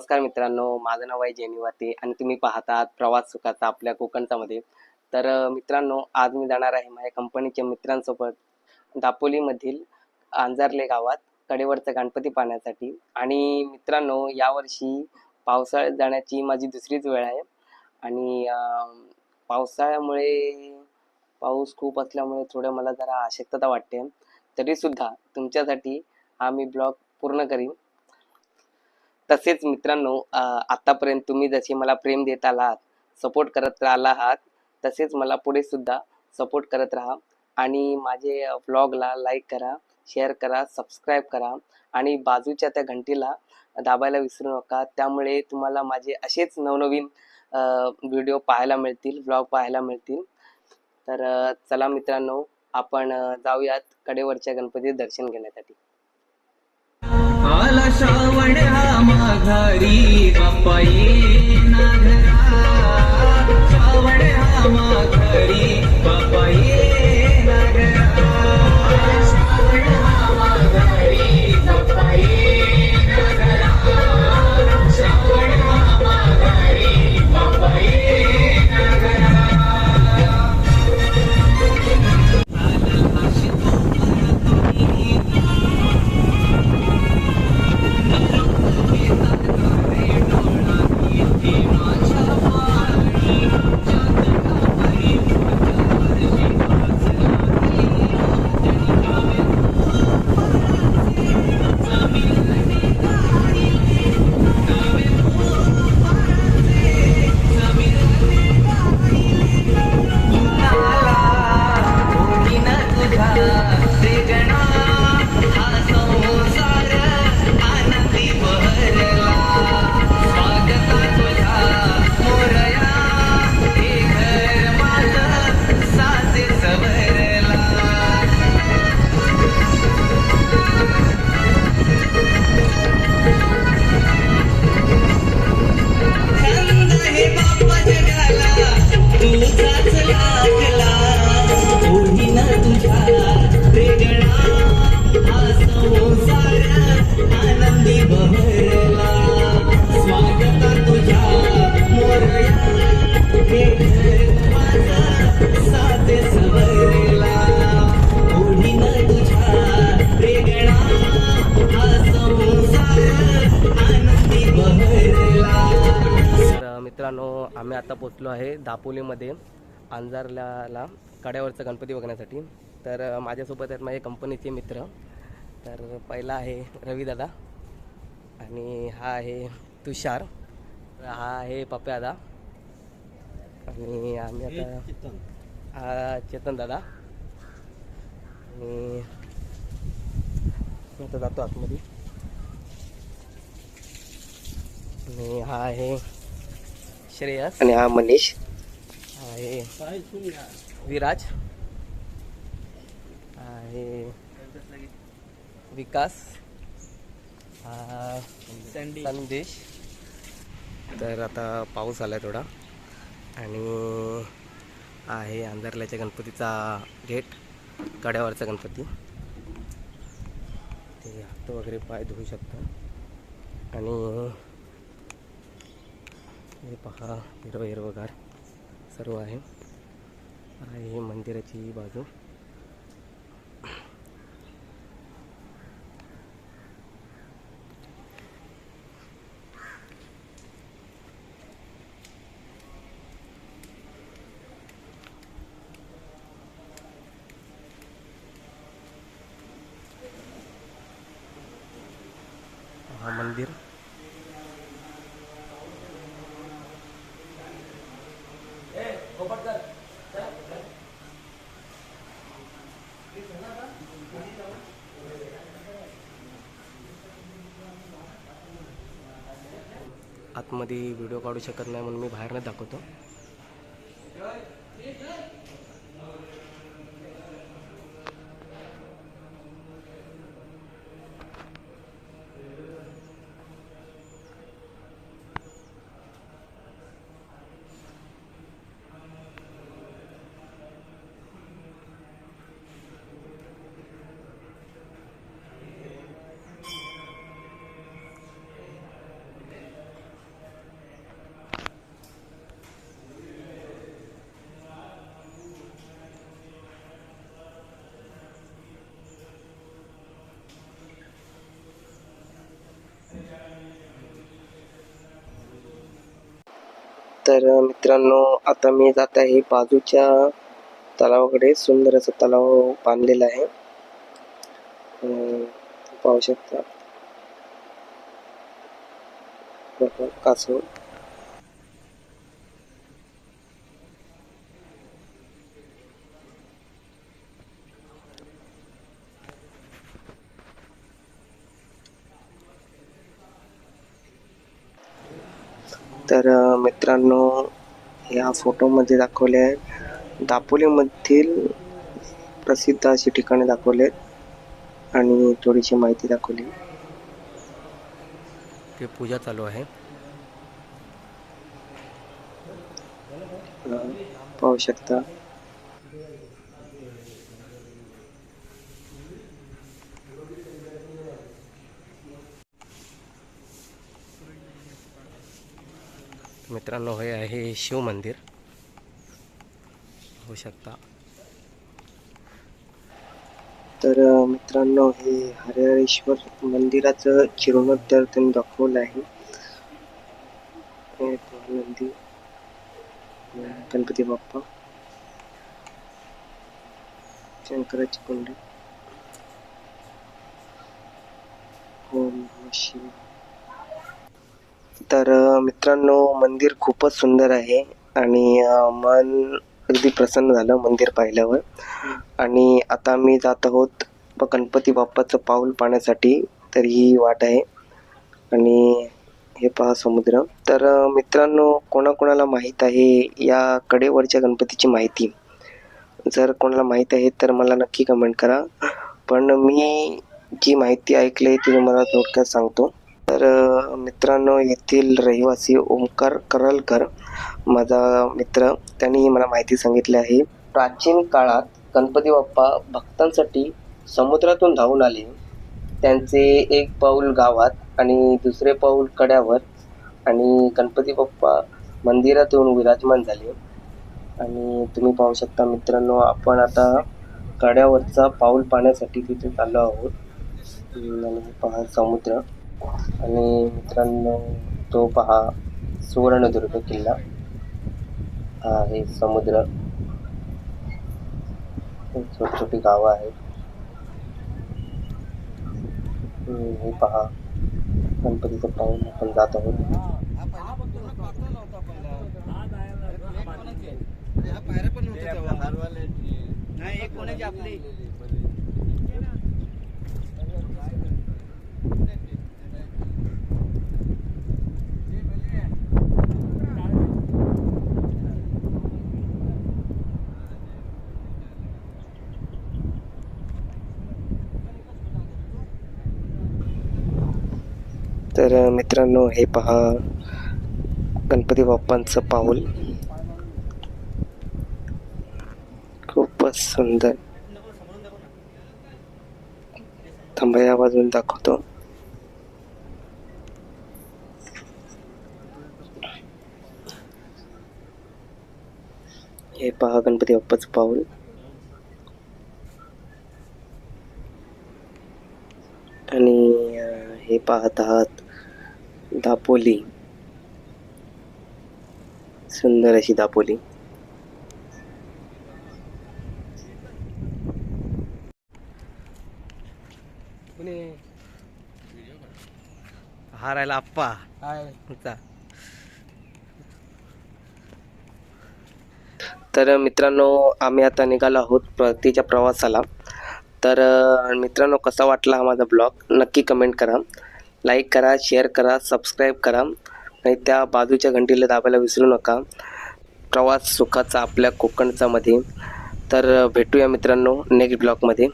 नमस्कार मित्रांनो माझं नाव आहे जेनिवाते आणि तुम्ही पाहतात प्रवास सुखाचा आपल्या कोकणचा मध्ये तर मित्रांनो आज मी जाणार आहे माझ्या कंपनीच्या मित्रांसोबत दापोलीमधील आंजारले गावात कडेवरचा गणपती पाहण्यासाठी. आणि मित्रांनो यावर्षी पावसाळ्यात जाण्याची माझी दुसरीच वेळ आहे. आणि पावसाळ्यामुळे पाऊस खूप असल्यामुळे थोडं मला जरा अशक्तता वाटते. तरीसुद्धा तुमच्यासाठी हा मी ब्लॉग पूर्ण करीन. तसेच मित्रांनो आतापर्यंत तुम्ही जसे मला प्रेम देत आलात सपोर्ट करत राहिला आहात तसेच मला पुढे सुद्धा सपोर्ट करत राहा. आणि माझे व्लॉगला लाईक करा शेअर करा सबस्क्राईब करा आणि बाजूच्या त्या घंटीला दाबायला विसरू नका. त्यामुळे तुम्हाला माझे असेच नवनवीन व्हिडिओ पाहायला मिळतील व्लॉग पाहायला मिळतील. तर चला मित्रांनो आपण जाऊयात कडेवरच्या गणपती दर्शन घेण्यासाठी. आला श्रावण हा घरा मित्रांनो आम्ही आता पोचलो आहे दापोलीमध्ये अंजारला कड्यावरचा गणपती बघण्यासाठी. तर माझ्यासोबत आहेत माझे कंपनीचे मित्र. तर पहिला आहे रविदादा आणि हा आहे तुषार. हा आहे पप्यादा आणि आम्ही आता हा चेतन दादा. आणि आता जातो आतमध्ये. आणि हा आहे श्रेयस. आणि हा मनीष. आहे. विराज. आहे. विकास. संदेश. तर आता पाऊस आला थोडा. आणि आहे अंधारल्याच्या गणपतीचा गेट कड्यावरचा गणपती. ते हात वगैरे पाय धुवू शकता. आणि हे पहा हिरवं हिरवगार सर्व आहे. आहे मंदिराची बाजू हा मंदिर आतमध्ये व्हिडिओ काढू शकत नाही म्हणून मी बाहेरनं दाखवतो. तर मित्रांनो आता मी जात आहे बाजूच्या तलावाकडे. सुंदर असं तलाव बांधलेला आहे. पाहू शकता. कासव. तर मित्रांनो या फोटोमध्ये दाखवले आहे दापोलीमधील प्रसिद्ध अशी ठिकाणे दाखवले आणि थोडीशी माहिती दाखवली. ते पूजा चालू आहे. पाहू शकता. मित्रांनो हे आहे शिव मंदिर होऊ शकता. तर मित्रांनो हे हरिहरेश्वर मंदिराचं जीर्णोद्धार त्यांनी दाखवलं आहे. हे नंदी. गणपती बाप्पा. शंकराची कुंडी. ओम शिव तर मित्रांनो मंदिर खूपच सुंदर आहे आणि मन अगदी प्रसन्न झालं मंदिर पाहिल्यावर. आणि आता मी जात आहोत गणपती बाप्पाचं पाऊल पाहण्यासाठी. तर ही वाट आहे. आणि हे पहा समुद्र. तर मित्रांनो कोणाकोणाला माहीत आहे या कडेवरच्या गणपतीची माहिती? जर कोणाला माहीत आहे तर मला नक्की कमेंट करा. पण मी जी माहिती ऐकली ती तुम्हाला थोडक्यात सांगतो. तर मित्रांनो येथील रहिवासी ओमकार करलकर माझा मित्र त्यांनी मला माहिती सांगितली आहे. प्राचीन काळात गणपती बाप्पा भक्तांसाठी समुद्रातून धावून आले. त्यांचे एक पाऊल गावात आणि दुसरे पाऊल कड्यावर आणि गणपती बाप्पा मंदिरातून विराजमान झाले. आणि तुम्ही पाहू शकता मित्रांनो आपण आता कड्यावरचा पाऊल पाहण्यासाठी तिथे चाललो आहोत. आणि पहा समुद्र आणि मित्रांनो तो पहा सुवर्णदुर्ग किल्ला. हा आहे समुद्र. छोटी छोटी गावं आहेत. हे पहा गणपतीचं पाहून आपण जात आहोत. तर मित्रांनो हे पहा. गणपती बाप्पांचं पाऊल. खूपच सुंदर. थांबा या बाजून दाखवतो. हे पहा गणपती बाप्पाचं पाऊल. आणि हे पाहत आहात दापोली. सुंदर अशी दापोली. हा राहिला आप्पा. तर मित्रांनो आम्ही आता निघालो आहोत परतीच्या प्रवासाला. तर मित्रांनो कसा वाटला हा माझा ब्लॉग? नक्की कमेंट करा. लाईक करा शेअर करा सबस्क्राईब करा. आणि त्या बाजूच्या घंटीला दाबायला विसरू नका. प्रवास सुखाचा आपल्या कोकणचा मध्ये तर भेटूया मित्रांनो नेक्स्ट ब्लॉगमध्ये